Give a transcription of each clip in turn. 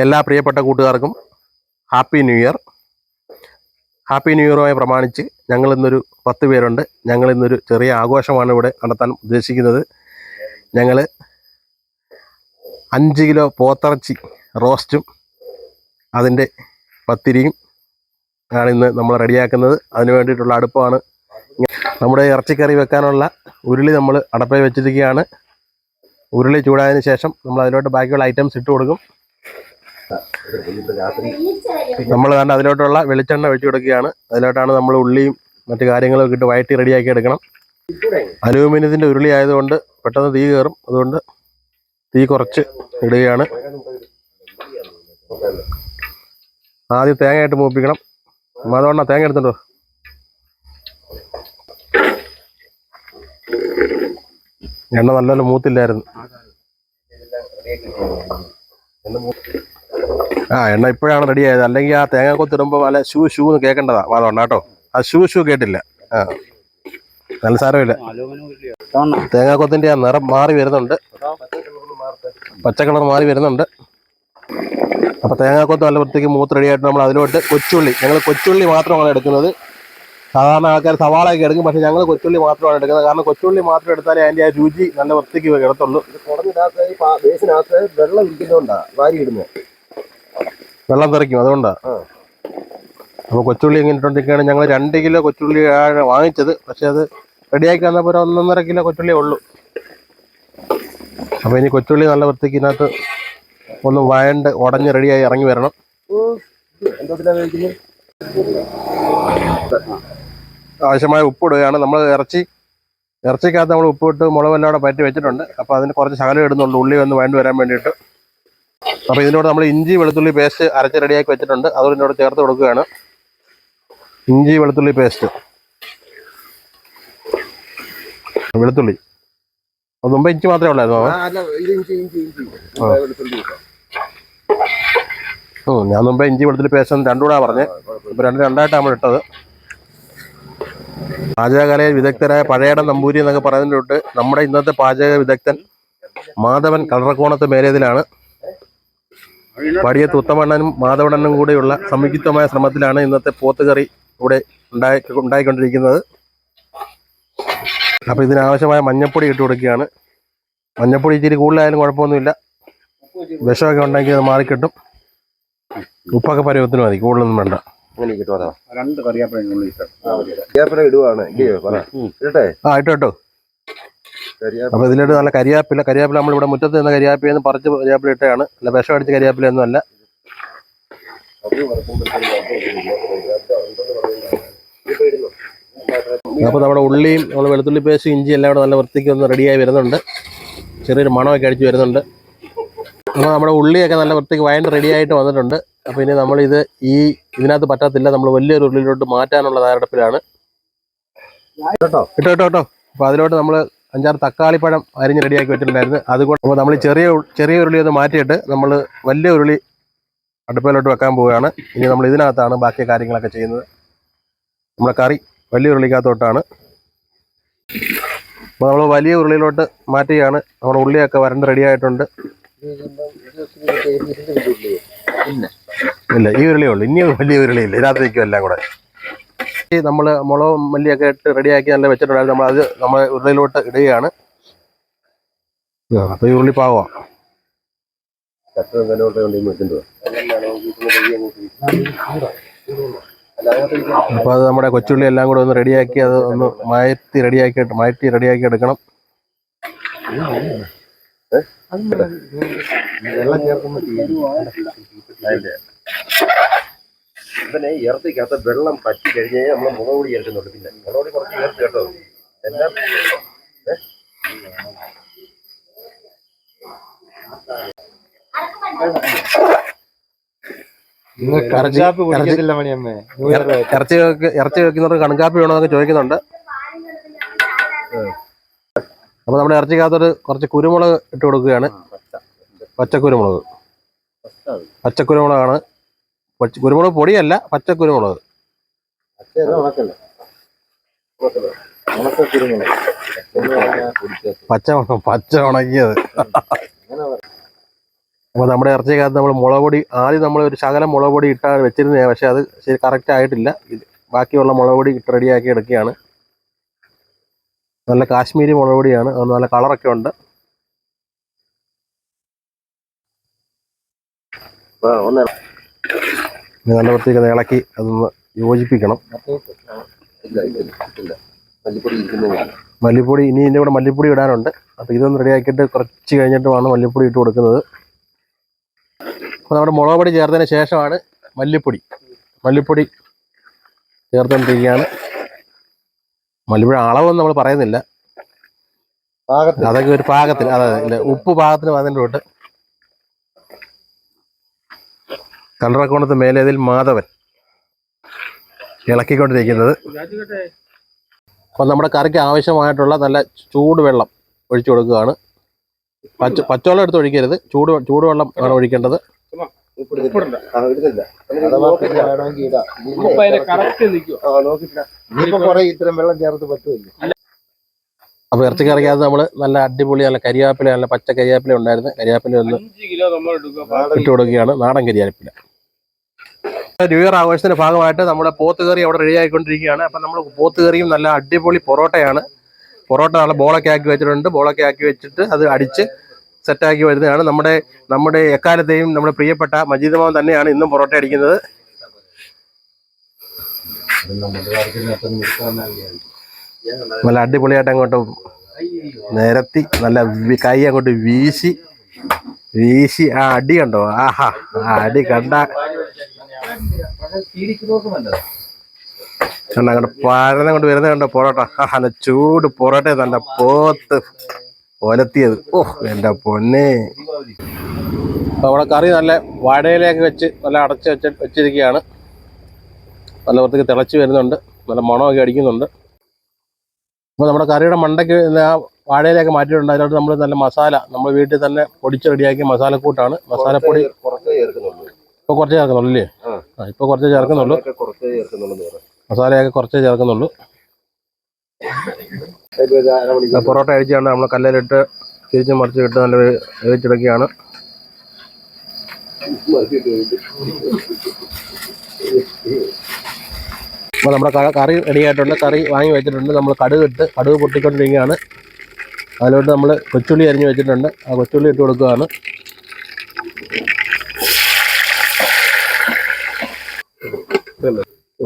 എല്ലാ പ്രിയപ്പെട്ട കൂട്ടുകാർക്കും happy new year. Happy new ഇയറുമായി പ്രമാണിച്ച് ഞങ്ങൾ ഇന്നൊരു പത്ത് പേരുണ്ട്. ഞങ്ങൾ ഇന്നൊരു ചെറിയ ആഘോഷമാണ് ഇവിടെ നടത്താൻ ഉദ്ദേശിക്കുന്നത്. ഞങ്ങൾ അഞ്ച് കിലോ പോത്തിറച്ചി റോസ്റ്റും അതിന്റെ പത്തിരിയും ആണ് ഇന്ന് നമ്മൾ റെഡിയാക്കുന്നത്. അതിന് വേണ്ടിയിട്ടുള്ള അടുപ്പമാണ് നമ്മുടെ ഇറച്ചിക്കറി വെക്കാനുള്ള ഉരുളി നമ്മൾ അടപ്പയിൽ വെച്ചിരിക്കുകയാണ്. ഉരുളി ചൂടായതിനു ശേഷം നമ്മൾ അതിലോട്ട് ബാക്കിയുള്ള ഐറ്റംസ് ഇട്ട് കൊടുക്കും. നമ്മൾ തന്നെ അതിലോട്ടുള്ള വെളിച്ചെണ്ണ ഒഴിച്ചു കൊടുക്കുകയാണ്. അതിലോട്ടാണ് നമ്മൾ ഉള്ളിയും മറ്റു കാര്യങ്ങളൊക്കെ ഇട്ട് വയറ്റി റെഡിയാക്കി എടുക്കണം. അലൂമിനിയത്തിന്റെ ഉരുളി ആയതുകൊണ്ട് പെട്ടെന്ന് തീ കയറും. അതുകൊണ്ട് തീ കുറച്ച് ഇടുകയാണ്. ആദ്യം തേങ്ങയായിട്ട് മൂപ്പിക്കണം. അതുകൊണ്ടാണ് തേങ്ങ എടുത്തിട്ടോ എണ്ണ നല്ലപോലെ മൂത്തില്ലായിരുന്നു. ആ എണ്ണ ഇപ്പോഴാണ് റെഡി ആയത്. അല്ലെങ്കിൽ ആ തേങ്ങ കൊത്തിടുമ്പോൾ നല്ല ഷൂ ഷൂ എന്ന് കേൾക്കേണ്ടതാ അതുകൊണ്ട് കേട്ടോ ആ ഷൂ ഷൂ കേട്ടില്ല. ആ. നല്ല സാരമില്ല. തേങ്ങാക്കൊത്തിന്റെ ആ നിറം മാറി വരുന്നുണ്ട്. പച്ച കളർ മാറി വരുന്നുണ്ട്. അപ്പൊ തേങ്ങാക്കൊത്ത് നല്ല വൃത്തിക്ക് മൂത്ത് റെഡി ആയിട്ട് നമ്മൾ അതിലോട്ട് കൊച്ചുള്ളി. ഞങ്ങൾ കൊച്ചുള്ളി മാത്രമാണ് എടുക്കുന്നത്. സാധാരണ ആൾക്കാർ സവാളയൊക്കെ എടുക്കും പക്ഷെ ഞങ്ങൾ കൊച്ചുള്ളി മാത്രമാണ് എടുക്കുന്നത്. കാരണം കൊച്ചുള്ളി മാത്രം എടുത്താലേ അതിന്റെ ആ രുചി നല്ല വൃത്തിക്ക് കിടത്തുള്ളൂ. വെള്ളം ഇരിക്കുന്നോണ്ടാ വാരി ഇടുന്നത്. വെള്ളം തെറിക്കും അതുകൊണ്ടാണ് അപ്പോൾ കൊച്ചുള്ളി ഇങ്ങനെ ഇട്ടുകൊണ്ടിരിക്കുകയാണ്. ഞങ്ങൾ രണ്ട് കിലോ കൊച്ചുള്ളി ആണ് വാങ്ങിച്ചത്. പക്ഷെ അത് റെഡിയാക്കി വന്നപ്പോൾ ഒരു ഒന്നൊന്നര കിലോ കൊച്ചുള്ളി ഉള്ളൂ. അപ്പോൾ ഇനി കൊച്ചുള്ളി നല്ല വൃത്തിക്ക് ഇതിനകത്ത് ഒന്ന് വയണ്ട് ഉടഞ്ഞ് റെഡിയായി ഇറങ്ങി വരണം. ആവശ്യമായ ഉപ്പ് ഇടുകയാണ്. നമ്മൾ ഇറച്ചി ഇറച്ചിക്കകത്ത് നമ്മൾ ഉപ്പിട്ട് മുളകെല്ലാം കൂടെ പറ്റി വെച്ചിട്ടുണ്ട്. അപ്പോൾ അതിന് കുറച്ച് ശകലം ഇടുന്നുണ്ട്. ഉള്ളി വന്ന് വേണ്ടി വരാൻ വേണ്ടിയിട്ട്. അപ്പോൾ ഇതിനോട് നമ്മൾ ഇഞ്ചി വെളുത്തുള്ളി പേസ്റ്റ് അരച്ച് റെഡിയാക്കി വെച്ചിട്ടുണ്ട്. അതുകൊണ്ട് ഇതിനോട് ചേർത്ത് കൊടുക്കുകയാണ്. ഇഞ്ചി വെളുത്തുള്ളി പേസ്റ്റ് വെളുത്തുള്ളി. അത് മുമ്പ് ഇഞ്ചി മാത്രമേ ഉള്ളായിരുന്നു ഓ. ഞാൻ മുമ്പേ ഇഞ്ചി വെളുത്തുള്ളി പേസ്റ്റ് രണ്ടുകൂടാ പറഞ്ഞത് ഇപ്പൊ രണ്ട് രണ്ടായിട്ടാണ് നമ്മൾ ഇട്ടത്. പാചകകലയിൽ വിദഗ്ധരായ പഴയടം നമ്പൂരി എന്നൊക്കെ പറയുന്നതിന്റെ തൊട്ട് നമ്മുടെ ഇന്നത്തെ പാചക വിദഗ്ധൻ മാധവൻ കളറക്കോണത്ത് മേലേതിലാണ്. പടിയത്ത് ഉത്തമണ്ണനും മാധവണ്ണനും കൂടെയുള്ള സംയുക്തമായ ശ്രമത്തിലാണ് ഇന്നത്തെ പോത്തുകറി ഇവിടെ ഉണ്ടായി ഉണ്ടായിക്കൊണ്ടിരിക്കുന്നത്. അപ്പോൾ ഇതിനാവശ്യമായ മഞ്ഞപ്പൊടി ഇട്ട് കൊടുക്കുകയാണ്. മഞ്ഞപ്പൊടി ഇച്ചിരി കൂടുതലായാലും കുഴപ്പമൊന്നുമില്ല. വിഷമൊക്കെ ഉണ്ടെങ്കിൽ അത് മാറിക്കിട്ടും. ഉപ്പൊക്കെ പരുവത്തിന് മതി കൂടുതലൊന്നും വേണ്ട. അങ്ങനെ കിട്ടും അതാ രണ്ട് ഇടുവാണ്. പറ. ഇടട്ടെ? ആ ഇട്ടോ ഇട്ടോ അപ്പോൾ ഇതിലോട്ട് നല്ല കരിയാപ്പില കരിയാപ്പില നമ്മളിവിടെ മുറ്റത്ത് നിന്ന് കരിയാപ്പില എന്ന് പറിച്ച് കരിയാപ്പില ഇട്ടതാണ്. അല്ല വിഷം അടിച്ച കരിയാപ്പില ഒന്നും അല്ല. അപ്പോൾ നമ്മുടെ ഉള്ളിയും നമ്മൾ വെളുത്തുള്ളി പേസ്റ്റ് ഇഞ്ചി എല്ലാം കൂടെ നല്ല വൃത്തിക്ക് ഒന്ന് റെഡിയായി വരുന്നുണ്ട്. ചെറിയൊരു മണമൊക്കെ അടിച്ച് വരുന്നുണ്ട്. അപ്പോൾ നമ്മുടെ ഉള്ളിയൊക്കെ നല്ല വൃത്തിക്ക് വയണ്ട് റെഡി ആയിട്ട് വന്നിട്ടുണ്ട്. അപ്പോൾ ഇനി നമ്മളിത് ഈ ഇതിനകത്ത് പറ്റത്തില്ല. നമ്മൾ വലിയൊരു ഉള്ളിലോട്ട് മാറ്റാനുള്ള തയ്യാറെടുപ്പിലാണ്. കേട്ടോ? കേട്ടോ കേട്ടോ അപ്പോൾ അതിലോട്ട് നമ്മൾ അഞ്ചാറ് തക്കാളിപ്പഴം അരിഞ്ഞ് റെഡിയാക്കി വെച്ചിട്ടുണ്ടായിരുന്നു. അതുകൊണ്ട് അപ്പോൾ നമ്മൾ ചെറിയ ചെറിയ ഉരുളി ഒന്ന് മാറ്റിയിട്ട് നമ്മൾ വലിയ ഉരുളി അടുപ്പിലോട്ട് വെക്കാൻ പോവുകയാണ്. ഇനി നമ്മൾ ഇതിനകത്താണ് ബാക്കി കാര്യങ്ങളൊക്കെ ചെയ്യുന്നത്. നമ്മുടെ കറി വലിയ ഉരുളിക്കകത്തോട്ടാണ്. അപ്പോൾ നമ്മൾ വലിയ ഉരുളിയിലോട്ട് മാറ്റുകയാണ്. നമ്മുടെ ഉള്ളിയൊക്കെ വരണ്ട് റെഡി ആയിട്ടുണ്ട്. ഇല്ല ഈ ഉരുളിയേ ഉള്ളൂ. ഇനി വലിയ ഉരുളിയില്ല. ഇതിനകത്ത് നിൽക്കും എല്ലാം കൂടെ. നമ്മൾ മുളകും മല്ലിയൊക്കെ ഇട്ട് റെഡിയാക്കി നല്ല വെച്ചിട്ടുണ്ടായിരുന്നു. നമ്മൾ അത് നമ്മൾ ഉരുളിയിലോട്ട് ഇടുകയാണ്. അപ്പോൾ ഈ ഉരുളി പാകമാണ് അപ്പോൾ അത് നമ്മുടെ കൊച്ചുള്ളി എല്ലാം കൂടെ ഒന്ന് റെഡിയാക്കി അത് ഒന്ന് മയത്തി റെഡിയാക്കി മയറ്റി റെഡിയാക്കി എടുക്കണം. വെള്ളം ചേർക്കുമ്പോൾ ഇവനെ ഇറത്തിക്കകത്ത് വെള്ളം പറ്റി കഴിഞ്ഞേ കഴിഞ്ഞാൽ നമ്മൾ മുളകുപൊടി ചേർക്കുന്നുള്ളൂ പിന്നെ മുളകുപൊടി കുറച്ച് ചേർത്ത് കേട്ടോ. എല്ലാം? ഇറച്ചി ഇറച്ചി വെക്ക്- ഇറച്ചി വെക്കുന്നവർക്ക് കണക്കാപ്പി വേണമെന്നൊക്കെ ചോദിക്കുന്നുണ്ട്. അപ്പൊ നമ്മുടെ ഇറച്ചിക്കകത്തൊരു കുറച്ച് കുരുമുളക് ഇട്ട് കൊടുക്കുകയാണ്. പച്ചക്കുരുമുളക്. പച്ചക്കുരുമുളകാണ്. പച്ച കുരുമുളക് പൊടിയല്ല ഉണക്ക കുരുമുളക്. പച്ച പച്ച ഉണങ്ങിയത്. അപ്പോൾ നമ്മുടെ ഇറച്ചിക്കകത്ത് നമ്മൾ മുളക് പൊടി ആദ്യം നമ്മൾ ഒരു ശകലം മുളക് പൊടി ഇട്ടാണ് വെച്ചിരുന്നത് പക്ഷേ അത് ശരി കറക്റ്റ് ആയിട്ടില്ല. ബാക്കിയുള്ള മുളക് പൊടി ഇട്ട് റെഡിയാക്കി എടുക്കുകയാണ്. നല്ല കാശ്മീരി മുളക് പൊടിയാണ് അത് നല്ല കളറൊക്കെ ഉണ്ട്. ഒന്ന് ഇത് നല്ല വൃത്തിക്ക് ഇളക്കി അതൊന്ന് യോജിപ്പിക്കണം. മല്ലിപ്പൊടി ഇനി ഇതിന്റെ കൂടെ മല്ലിപ്പൊടി ഇടാനുണ്ട്. അപ്പോൾ ഇതൊന്ന് റെഡിയാക്കിയിട്ട് കുറച്ച് കഴിഞ്ഞിട്ട് വേണം മല്ലിപ്പൊടി ഇട്ട് കൊടുക്കുന്നത്. അപ്പോൾ നമ്മുടെ മുളക് പൊടി ചേർത്തതിന് ശേഷമാണ് മല്ലിപ്പൊടി. മല്ലിപ്പൊടി ചേർത്തുകൊണ്ടിരിക്കുകയാണ് മല്ലിപ്പൊടി അളവൊന്നും നമ്മൾ പറയുന്നില്ല. അതൊക്കെ ഒരു പാകത്തിന്. അതെ ഉപ്പ് പാകത്തിന് അതിന്റെ കണ്ടറക്കോണത്ത് മേലേതിൽ മാധവൻ ഇളക്കിക്കൊണ്ടിരിക്കുന്നത്. അപ്പം നമ്മുടെ കറിക്ക് ആവശ്യമായിട്ടുള്ള നല്ല ചൂടുവെള്ളം ഒഴിച്ചു കൊടുക്കുകയാണ്. പച്ച പച്ചവെള്ളം എടുത്ത് ഒഴിക്കരുത്. ചൂട് ചൂടുവെള്ളം ആണ് ഒഴിക്കേണ്ടത്. അപ്പൊ ഇറച്ചിക്കറിക്കകത്ത് നമ്മൾ നല്ല അടിപൊളി നല്ല കരിയാപ്പില നല്ല പച്ച കരിയാപ്പില ഉണ്ടായിരുന്നു. കരിയാപ്പില ഒന്ന് ഇട്ട് കൊടുക്കുകയാണ്. നാടൻ കരിയാപ്പില. ന്യൂ ഇയർ ആഘോഷത്തിന്റെ ഭാഗമായിട്ട് നമ്മുടെ പോത്ത് കറി അവിടെ റെഡി ആയിക്കൊണ്ടിരിക്കുകയാണ്. അപ്പം നമ്മൾ പോത്ത് കറിയും നല്ല അടിപൊളി പൊറോട്ടയാണ്. പൊറോട്ട നല്ല ബോളൊക്കെ ആക്കി വെച്ചിട്ടുണ്ട്. ബോളൊക്കെ ആക്കി വെച്ചിട്ട് അത് അടിച്ച് സെറ്റാക്കി വരുന്നതാണ്. നമ്മുടെ നമ്മുടെ എക്കാലത്തെയും നമ്മുടെ പ്രിയപ്പെട്ട മജീദ് മോഹൻ തന്നെയാണ് ഇന്നും പൊറോട്ട അടിക്കുന്നത്. നല്ല അടിപൊളിയായിട്ട് അങ്ങോട്ട് നിരത്തി നല്ല കൈ അങ്ങോട്ട് വീശി വീശി. ആ അടി കണ്ടോ? ആഹാ ആ അടി കണ്ട കണ്ട അങ്ങോട്ട് പരന്ന വരുന്നത് കണ്ടോ പൊറോട്ട. ആ നല്ല ചൂട് പൊറോട്ട നല്ല പോത്ത്. ഒലത്തിയത് ഓ എന്റെ പൊന്നെ. നമ്മുടെ കറി നല്ല വാഴയിലേക്ക് വെച്ച് നല്ല അടച്ച് വെച്ച് വെച്ചിരിക്കുകയാണ്. നല്ല വൃത്തിക്ക് തിളച്ച് വരുന്നുണ്ട്. നല്ല മണമൊക്കെ അടിക്കുന്നുണ്ട്. അപ്പോൾ നമ്മുടെ കറിയുടെ മണ്ടയ്ക്ക് ആ വാഴയിലേക്ക് മാറ്റിയിട്ടുണ്ട്. അതിലോട്ട് നമ്മൾ നല്ല മസാല നമ്മൾ വീട്ടിൽ തന്നെ പൊടിച്ച് റെഡിയാക്കിയ മസാലക്കൂട്ടാണ്. മസാലപ്പൊടി ഇപ്പോൾ കുറച്ച് ചേർക്കുന്നുള്ളൂ അല്ലേ ആ. ഇപ്പൊ ഇപ്പോൾ കുറച്ച് ചേർക്കുന്നുള്ളൂ. മസാലയൊക്കെ കുറച്ച് ചേർക്കുന്നുള്ളൂ മസാലയൊക്കെ കുറച്ചേ പൊറോട്ട അഴിച്ചാണ് നമ്മൾ കല്ലിലിട്ട് തിരിച്ച് മറിച്ച് ഇട്ട് നല്ല വേവിച്ചെടുക്കുകയാണ്. അപ്പോൾ നമ്മുടെ കറി റെഡി ആയിട്ടുണ്ട്. കറി വാങ്ങി വെച്ചിട്ടുണ്ട്. നമ്മൾ കടുക് ഇട്ട് കടുക് പൊട്ടിക്കൊണ്ടിരിക്കുകയാണ്. അതിലോട്ട് നമ്മൾ കൊച്ചുള്ളി അരിഞ്ഞ് വെച്ചിട്ടുണ്ട്. ആ കൊച്ചുള്ളി ഇട്ട് കൊടുക്കുകയാണ്.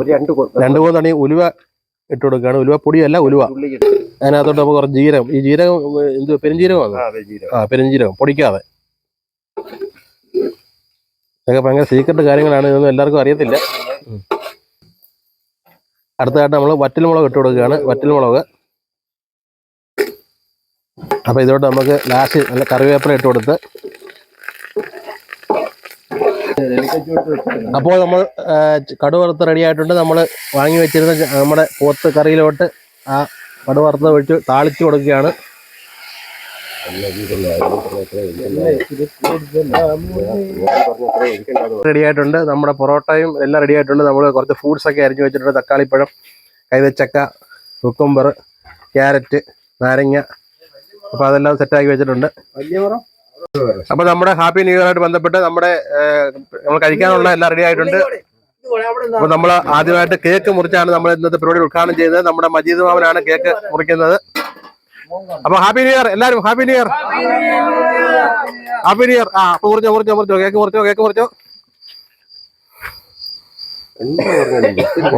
ഒരു രണ്ട് രണ്ട് ഉലുവ ഇട്ട് കൊടുക്കുകയാണ്. ഉലുവ പൊടിയല്ല ഉലുവ. അതിനകത്തോട്ട് നമുക്ക് കുറച്ച് ജീരകം. ഈ ജീരകം എന്ത് പെരുംജീരകമാണ്? ആ പെരുംജീരകം. പൊടിക്കാതെ. ഇതൊക്കെ ഭയങ്കര സീക്രട്ട് കാര്യങ്ങളാണ്. ഇതൊന്നും എല്ലാവർക്കും അറിയത്തില്ല. അടുത്തതായിട്ട് നമ്മൾ വറ്റൽമുളക് ഇട്ട് കൊടുക്കുകയാണ്. വറ്റൽമുളക്. അപ്പോൾ ഇതോട്ട് നമുക്ക് ലാസ്റ്റ് നല്ല കറിവേപ്പില ഇട്ട് കൊടുത്ത് അപ്പോൾ നമ്മൾ കടു വറുത്ത് റെഡി ആയിട്ടുണ്ട്. നമ്മൾ വാങ്ങി വെച്ചിരുന്ന നമ്മുടെ പോത്ത് കറിയിലോട്ട് ആ കടു വറുത്ത് ഒഴിച്ച് താളിച്ചു കൊടുക്കുകയാണ്. റെഡി ആയിട്ടുണ്ട്. നമ്മുടെ പൊറോട്ടയും എല്ലാം റെഡി ആയിട്ടുണ്ട്. നമ്മൾ കുറച്ച് ഫ്രൂട്ട്സ് ഒക്കെ അരിഞ്ഞു വെച്ചിട്ടുണ്ട്. തക്കാളിപ്പഴം കൈതച്ചക്ക കുക്കുംബർ ക്യാരറ്റ് നാരങ്ങ. അപ്പോൾ അതെല്ലാം സെറ്റാക്കി വെച്ചിട്ടുണ്ട്. വലിയ അപ്പോൾ നമ്മുടെ ഹാപ്പി ന്യൂ ഇയർ ആയിട്ട് ബന്ധപ്പെട്ട് നമ്മുടെ നമ്മൾ കഴിക്കാനുള്ള എല്ലാം റെഡി ആയിട്ടുണ്ട്. അപ്പൊ നമ്മൾ ആദ്യമായിട്ട് കേക്ക് മുറിച്ചാണ് നമ്മൾ ഇന്നത്തെ പരിപാടി ഉദ്ഘാടനം ചെയ്തത്. നമ്മുടെ മജീദ് മാമനാണ് കേക്ക് മുറിക്കുന്നത്. അപ്പൊ ഹാപ്പി ന്യൂ ഇയർ എല്ലാരും happy new year. Happy new year. ആ അപ്പൊ മുറിച്ചോ മുറിച്ചോ മുറിച്ചോ. Cake മുറിച്ചോ cake മുറിച്ചോ.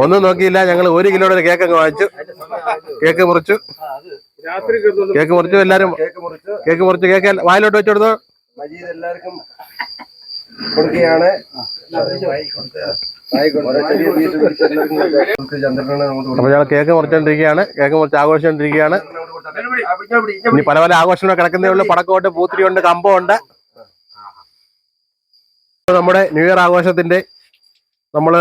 ഒന്നും നോക്കിയില്ല. ഞങ്ങൾ ഒരു കിലോയുടെ കേക്ക് അങ്ങ് വാങ്ങിച്ചു. കേക്ക് മുറിച്ചു. കേക്ക് മുറിച്ചു എല്ലാരും കേക്ക് മുറിച്ച്. കേക്ക് മുറിച്ചു കേക്ക് വായിലോട്ട് വെച്ചു കൊടുത്തു? മജീദ് എല്ലാവർക്കും കൊടുക്കുകയാണ്. അപ്പൊ ഞങ്ങൾ കേക്ക് മുറിച്ചോണ്ടിരിക്കുകയാണ്. കേക്ക് മുറിച്ച് ആഘോഷിച്ചോണ്ടിരിക്കുകയാണ്. ഇനി പല പല ആഘോഷങ്ങൾ കിടക്കുന്നേ ഉള്ളു. പടക്കമുണ്ട് പൂത്തിരിയുണ്ട് കമ്പമുണ്ട് നമ്മുടെ ന്യൂ ഇയർ ആഘോഷത്തിന്റെ നമ്മൾ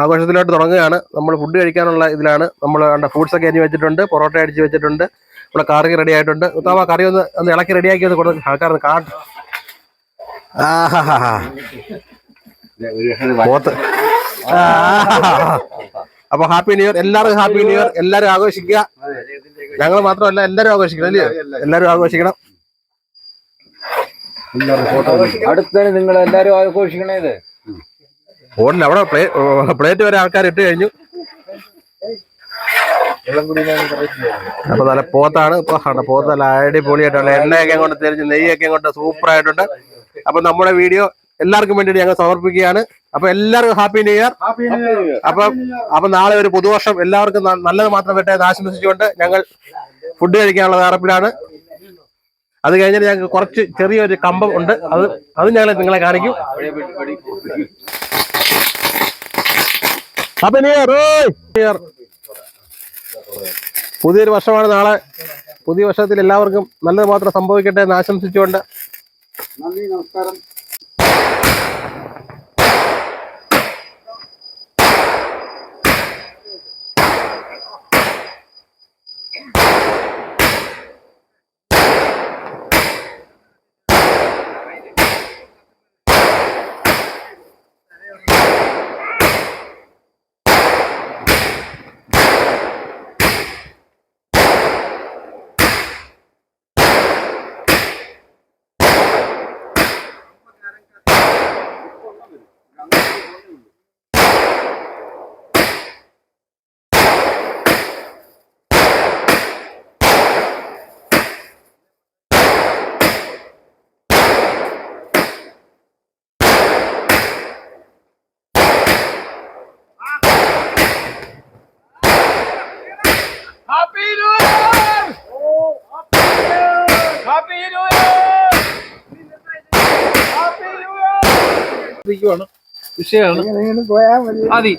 ആഘോഷത്തിലോട്ട് തുടങ്ങുകയാണ്. നമ്മൾ ഫുഡ് കഴിക്കാനുള്ള ഇതിലാണ്. നമ്മൾ ഫ്രൂട്ട്സ് ഒക്കെ അരിഞ്ഞ് വെച്ചിട്ടുണ്ട് പൊറോട്ട അടിച്ച് വെച്ചിട്ടുണ്ട്. ഇവിടെ കറി റെഡി ആയിട്ടുണ്ട്. ഉത്താമ കറി ഒന്ന് ഒന്ന് ഇളക്കി റെഡിയാക്കി ഒന്ന് കൊടുത്ത് ആൾക്കാർ കാട്ട്. അപ്പൊ ഹാപ്പി ന്യൂ ഇയർ എല്ലാവർക്കും ഹാപ്പി ന്യൂ ഇയർ എല്ലാവരും ആഘോഷിക്കുക. ഞങ്ങൾ മാത്രമല്ല എല്ലാവരും ആഘോഷിക്കണം അല്ലേ? എല്ലാവരും ആഘോഷിക്കണം. അടുത്തത് നിങ്ങൾ എല്ലാരും ആഘോഷിക്കണേത് ഓടില്ല അവിടെ പ്ലേറ്റ് വരെ ആൾക്കാർ ഇട്ട് കഴിഞ്ഞു. അപ്പൊ നല്ല പോത്താണ്. ഇപ്പൊ പോത്ത് നല്ല അടിപൊളിയായിട്ടുള്ള എണ്ണയൊക്കെ കൊണ്ട് തിരിച്ച് നെയ്യൊക്കെ കൊണ്ട് സൂപ്പർ ആയിട്ടുണ്ട് അപ്പൊ നമ്മുടെ വീഡിയോ എല്ലാവർക്കും വേണ്ടിയിട്ട് ഞങ്ങൾ സമർപ്പിക്കുകയാണ്. അപ്പൊ എല്ലാവർക്കും ഹാപ്പി ന്യൂ ഇയർ. അപ്പൊ അപ്പൊ നാളെ ഒരു പുതുവർഷം എല്ലാവർക്കും നല്ലത് മാത്രം വരട്ടെ എന്ന് ആശംസിച്ചുകൊണ്ട് ഞങ്ങൾ ഫുഡ് കഴിക്കാനുള്ള തറപ്പിലാണ് അത് കഴിഞ്ഞിട്ട് ഞങ്ങൾക്ക് കുറച്ച് ചെറിയൊരു കമ്പം ഉണ്ട്. അത് അത് ഞങ്ങൾ നിങ്ങളെ കാണിക്കും. പുതിയൊരു വർഷമാണ് നാളെ. പുതിയ വർഷത്തിൽ എല്ലാവർക്കും നല്ലത് മാത്രം സംഭവിക്കട്ടെ എന്ന് ആശംസിച്ചുകൊണ്ട് നന്ദി നമസ്കാരം. വിഷയമാണ്. പോയാൽ മതി. മതി